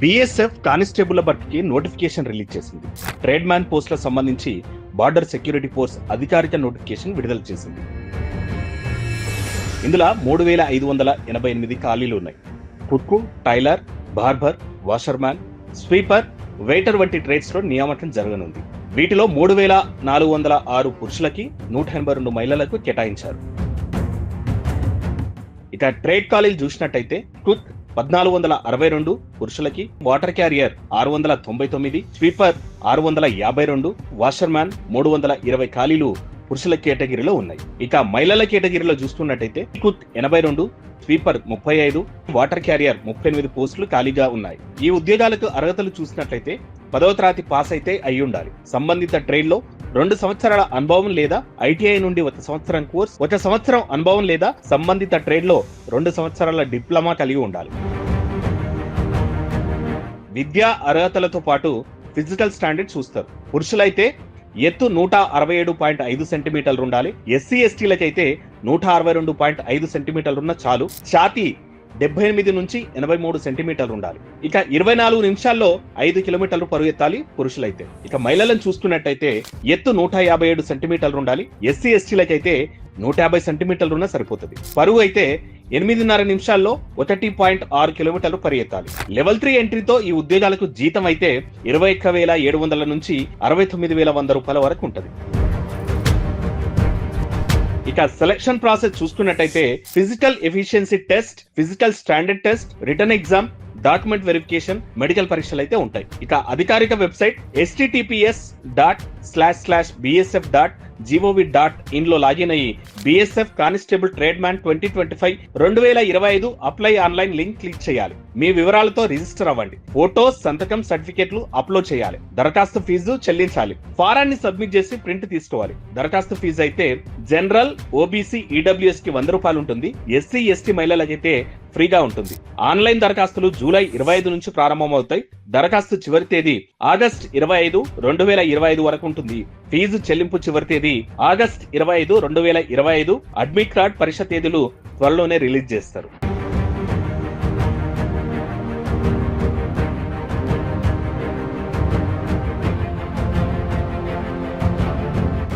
BSF constable భర్తీకి notification release చేసింది. Trade man పోస్టులకు సంబంధించి బార్డర్ సెక్యూరిటీ ఫోర్స్ అధికారిక నోటిఫికేషన్ విడుదల చేసింది. ఇందులో మూడు వేల ఐదు వందల ఎనభై ఎనిమిది ఖాళీలు ఉన్నాయి. Cook tailor barber washerman sweeper waiter వంటి ట్రేడ్స్లో నియామకం జరగనుంది. వీటిలో మూడు వేల నాలుగు వందల ఆరు పురుషులకి నూట ఎనభై రెండు మహిళలకు కేటాయించారు. ఇక ట్రేడ్ కాలేజ్ చూసినట్టయితే కుక్ పద్నాలుగు వందల అరవై రెండు పురుషులకి వాటర్ క్యారియర్ ఆరు వందల తొంభై తొమ్మిది స్వీపర్ ఆరు వందల యాభై రెండు వాషర్మ్యాన్ మూడు వందల ఇరవై ఖాళీలు పురుషుల కేటగిరీలో ఉన్నాయి. ఇక మహిళల కేటగిరీలో చూస్తున్నట్టయితే కుత్ ఎనభై రెండు స్వీపర్ ముప్పై ఐదు వాటర్ క్యారియర్ ముప్పై ఎనిమిది పోస్టులు ఖాళీగా ఉన్నాయి. ఈ ఉద్యోగాలకు అర్హతలు చూసినట్లయితే పదవ తరగతి పాస్ అయితే అయి ఉండాలి సంబంధిత ట్రైన్లో రెండు సంవత్సరాల అనుభవం లేదా ఐటీఐ నుండి ఒక సంవత్సరం కోర్స్ ఒక సంవత్సరం అనుభవం లేదా సంబంధిత ట్రేడ్లో రెండు సంవత్సరాల డిప్లొమా కలిగి ఉండాలి. విద్యా అర్హతలతో పాటు ఫిజికల్ స్టాండర్డ్ చూస్తారు. పురుషులైతే ఎత్తు నూట అరవై ఏడు పాయింట్ ఐదు సెంటీమీటర్లు ఉండాలి. ఎస్సీ ఎస్టీలకైతే నూట అరవై రెండు పాయింట్ ఐదు సెంటీమీటర్లు ఉన్న చాలు. ఛాతీ డెబ్బై ఎనిమిది నుంచి ఎనభై మూడు సెంటీమీటర్లు ఉండాలి. ఇక ఇరవై నాలుగు నిమిషాల్లో ఐదు కిలోమీటర్లు పరుగు ఎత్తాలి పురుషులైతే. ఇక మహిళలను చూస్తున్నట్టయితే ఎత్తు నూట యాభై ఏడు సెంటీమీటర్లు ఉండాలి. ఎస్సీ ఎస్టీలకైతే నూట యాభై సెంటీమీటర్లు ఉన్నా సరిపోతుంది. పరుగు అయితే ఎనిమిదిన్నర నిమిషాల్లో ఒకటి పాయింట్ ఆరు కిలోమీటర్లు పరిగెత్తాలి లెవెల్ త్రీ ఎంట్రీతో ఈ ఉద్యోగాలకు జీతం అయితే ఇరవై ఒక్క వేల ఏడు వందల నుంచి అరవై తొమ్మిది వేల వంద రూపాయల వరకు ఉంటుంది. ఇక సెలక్షన్ ప్రాసెస్ చూసుకున్నట్టయితే physical efficiency test physical standard test written exam document verification medical పరీక్షలు అయితే ఉంటాయి. ఇక అధికారిక website https dot slash slash BSF dot GOV dot ఇన్లో login అయ్యి BSF constable tradesman twenty twenty five రెండు వేల ఇరవై ఐదు అప్లై ఆన్లైన్ లింక్ క్లిక్ చేయాలి. మీ వివరాలతో రిజిస్టర్ అవ్వండి. ఫోటోస్ సంతకం సర్టిఫికేట్లు అప్లోడ్ చేయాలి. దరఖాస్తు ఫీజు చెల్లించాలి. ఫారాన్ని సబ్మిట్ చేసి ప్రింట్ తీసుకోవాలి. దరఖాస్తు ఫీజు అయితే జనరల్ ఓబీసీ ఈడబ్ల్యూఎస్కి వంద రూపాయలు ఉంటుంది. ఎస్సీ ఎస్టీ మహిళలకైతే ఫ్రీగా ఉంటుంది. ఆన్లైన్ దరఖాస్తులు జూలై ఇరవై ఐదు నుంచి ప్రారంభమవుతాయి. దరఖాస్తు చివరి తేదీ ఆగస్ట్ ఇరవై ఐదు రెండు వేల ఇరవై ఐదు వరకు ఉంటుంది. ఫీజు చెల్లింపు చివరి తేదీ ఆగస్ట్ ఇరవై ఐదు రెండు వేల ఇరవై ఐదు. అడ్మిట్ కార్డ్ పరీక్ష తేదీలు త్వరలోనే రిలీజ్ చేస్తారు.